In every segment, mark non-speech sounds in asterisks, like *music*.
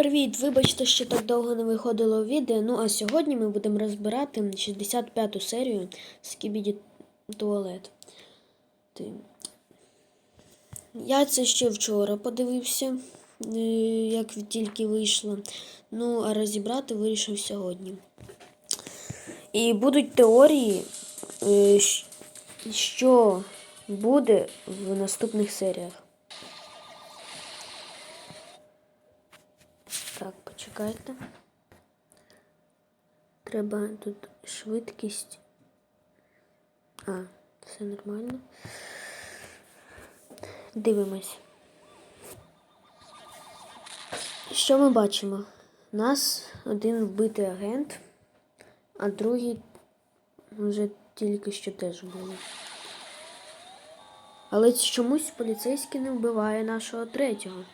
Привіт! Вибачте, що так довго не виходило відео. Ну а сьогодні ми будемо розбирати 65-ту серію Скібіді Туалет. Я це ще вчора подивився, е, як тільки вийшло. Ну, а розібрати вирішив сьогодні. І будуть теорії, е, що буде в наступних серіях. Так, почекайте. Треба тут швидкість. А, все нормально. Дивимось. Що ми бачимо? У нас один вбитий агент, а другий вже тільки що теж були. Але чомусь поліцейський не вбиває нашого третього.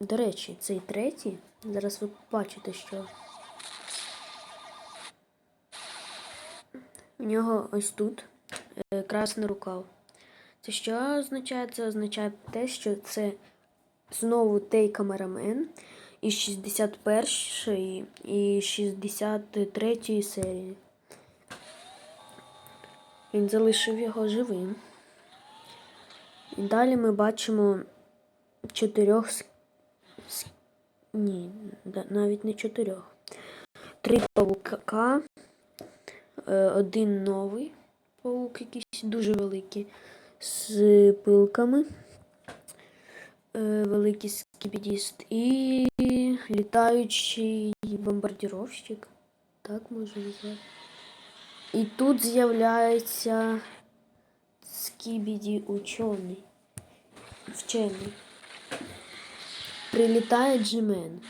До речі, цей третій, зараз ви побачите, що у нього ось тут е, красний рукав. Це що означає? Це означає те, що це знову той камерамен із 61 і 63 серії. Він залишив його живим. І далі ми бачимо чотирьох ні, навіть не чотирьох. Три паука, е, один новий паук, якийсь дуже великий, з пилками, е, великий скібідіст і літаючий бомбардіровщик. Так можна назвати. І тут з'являється скібіді учений. Вчений. Прилітає Джимен.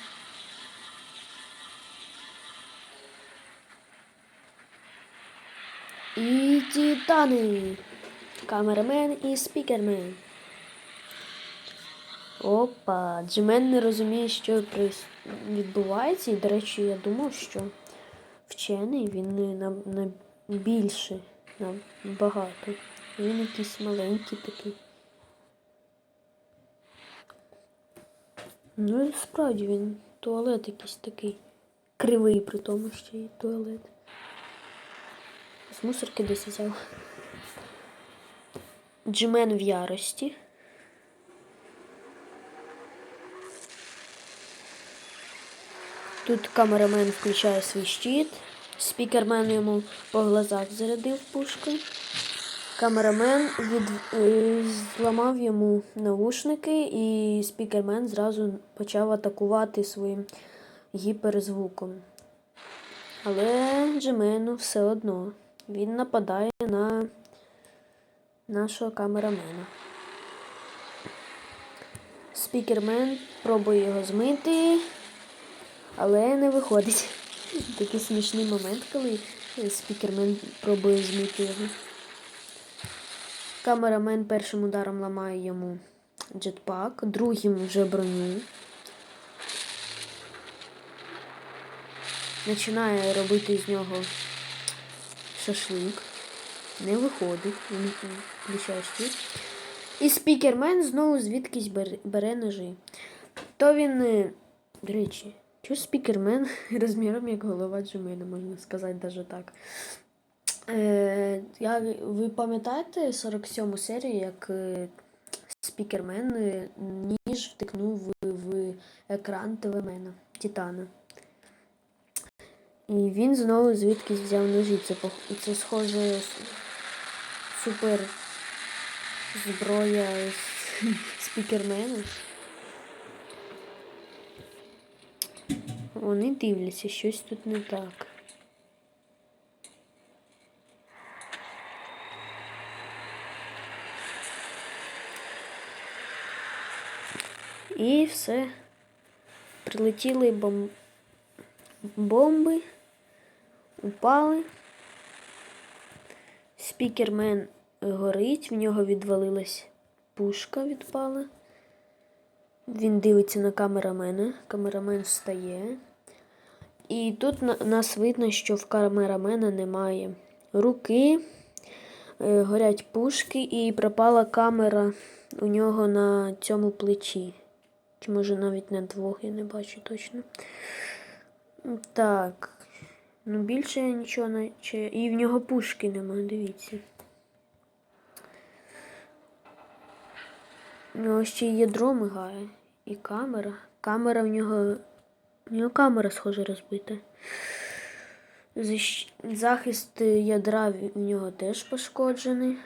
І титани. Камерамен і спікермен. Опа, Джимен не розуміє, що відбувається. І, до речі, я думав, що вчений він на, на більше, набагато. Він якийсь маленький такий. Ну, справді він туалет якийсь такий кривий, при тому, що і туалет. З мусорки десь взяв. Джимен в ярості. Тут камерамен включає свій щит. Спікермен йому по глазах зарядив пушкою. Камерамен від... зламав йому навушники, і спікермен зразу почав атакувати своїм гіперзвуком. Але Джемену все одно він нападає на нашого камерамена. Спікермен пробує його змити, але не виходить. Такий смішний момент, коли спікермен пробує змити його. Камерамен першим ударом ламає йому джетпак, другим вже броню. Починає робити з нього шашлик. Не виходить, він включає щит. І спікермен знову звідкись бере, ножи. То він, е, до речі, що спікермен *laughs* розміром як голова Джимена, можна сказати навіть так. Е, я, ви пам'ятаєте 47 серію, як е, спікермен е, ніж втикнув в, в екран телемена Титана. І він знову звідкись взяв ножі. Це, це схоже супер зброя *laughs* спікермена. Вони дивляться, щось тут не так. І все. Прилетіли бом... бомби, упали. Спікермен горить, в нього відвалилась пушка відпала. Він дивиться на камерамена. Камерамен встає. І тут на- нас видно, що в камерамена немає руки, е, горять пушки і пропала камера у нього на цьому плечі. Чи може навіть на двох, я не бачу точно. Так. Ну, більше я нічого не. Чи... І в нього пушки немає, дивіться. У нього ще й ядро мигає. І камера. Камера в нього. У нього камера, схоже, розбита. Захист ядра в нього теж пошкоджений.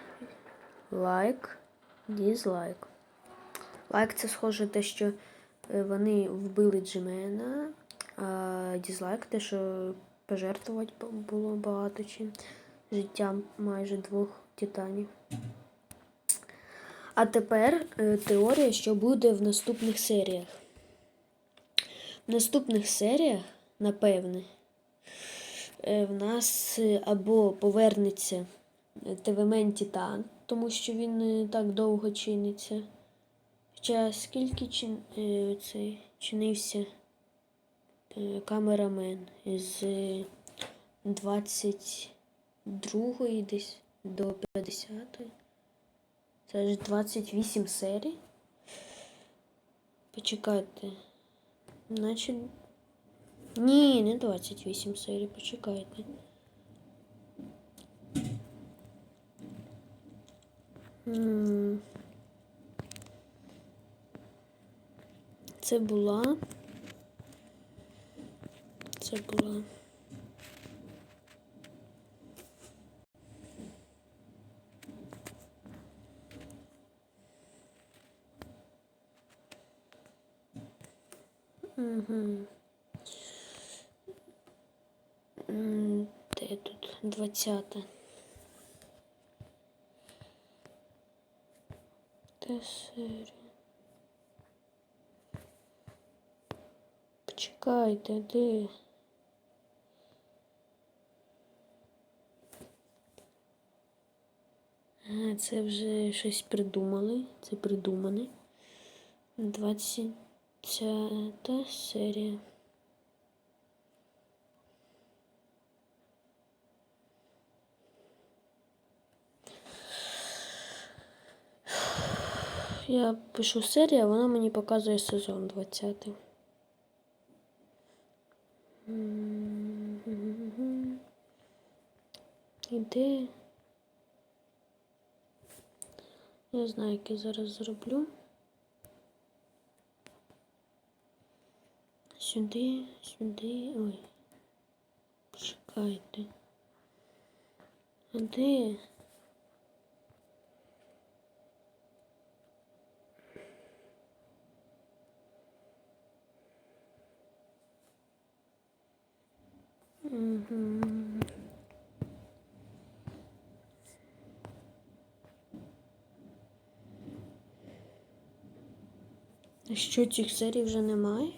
Лайк. Дізлайк. Лайк це схоже те, що вони вбили Джимена, а дізлайк те, що пожертвувати було багато чим. Життям майже двох титанів. А тепер е, теорія, що буде в наступних серіях. В наступних серіях, напевне, е, в нас е, або повернеться ТВМен Титан, тому що він е, так довго чиниться. Хоча скільки чин, е, цей, чинився е, камерамен з 22 десь до 50. Це ж 28 серій. Почекайте. Значить. Ні, не 28 серій, почекайте. М. Це була. Це була. Де тут? Двадцята. Де серія? Почекайте, де? А, це вже щось придумали. Це придумане. 20 серія. Я пишу серія, вона мені показує сезон 20. Іде. Я знаю, як я зараз зроблю. Сюди, сюди. Ой. Почекайте. А? Угу. А що цих серій вже немає?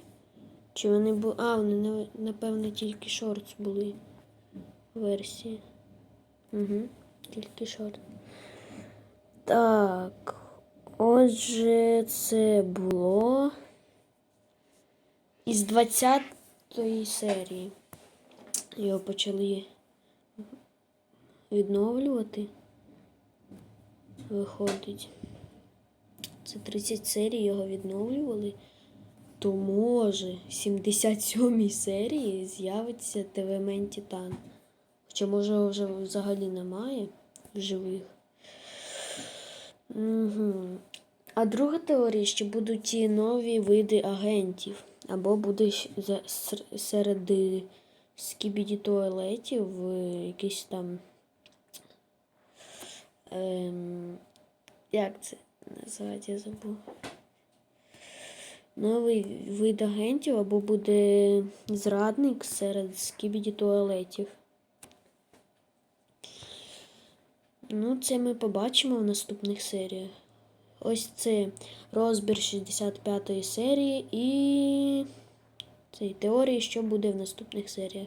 Чи вони були. А, вони на- напевне тільки шортс були версії. Угу, тільки шорт. Так. Отже, це було із 20-ї серії. Його почали відновлювати. Виходить. Це 30 серій його відновлювали. То може в 77-й серії з'явиться ТВ-мен Титан. Хоча може його вже взагалі немає в живих. Угу. А друга теорія, що будуть нові види агентів. Або буде серед скібіді туалетів е, якийсь там. Ем, як це називати, я забув. Новий вид агентів або буде зрадник серед скібіді туалетів. Ну, це ми побачимо в наступних серіях. Ось це розбір 65-ї серії і цей теорії, що буде в наступних серіях.